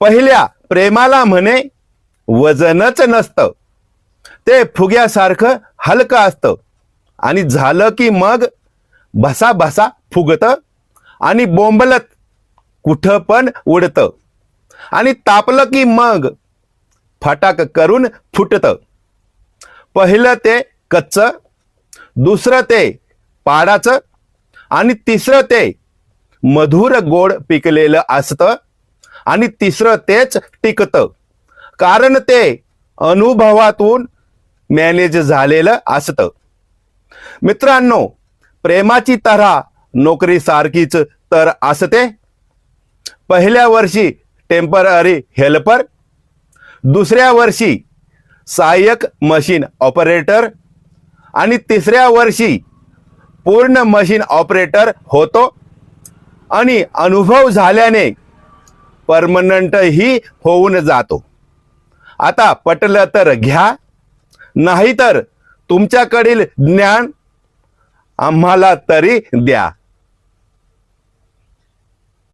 पहिल्या प्रेमाला म्हणे वजनच नसतं. ते फुग्यासारखं हलकं असतं. आणि झालं की मग भसा भसा फुगतं आणि बोंबलत कुठं पण उडतं. आणि तापलं की मग फटाक करून फुटतं. पहिलं ते कच्चं दुसरं ते पाडाचं आणि तिसरं ते मधुर गोड पिकलेलं असतं. आणि तिसरं तेच टिकतं. कारण ते अनुभवातून मॅनेज झालेलं असतं. मित्रांनो प्रेमाची तऱ्हा नोकरीसारखीच तर असते. पहिल्या वर्षी टेंपररी हेल्पर दुसऱ्या वर्षी सहाय्यक मशीन ऑपरेटर आणि तिसऱ्या वर्षी पूर्ण मशीन ऑपरेटर होतो. आणि अनुभव झाल्याने परमनंटही होऊन जातो. आता पटलं तर घ्या नाहीतर तुमच्याकडील ज्ञान आम्हाला तरी द्या.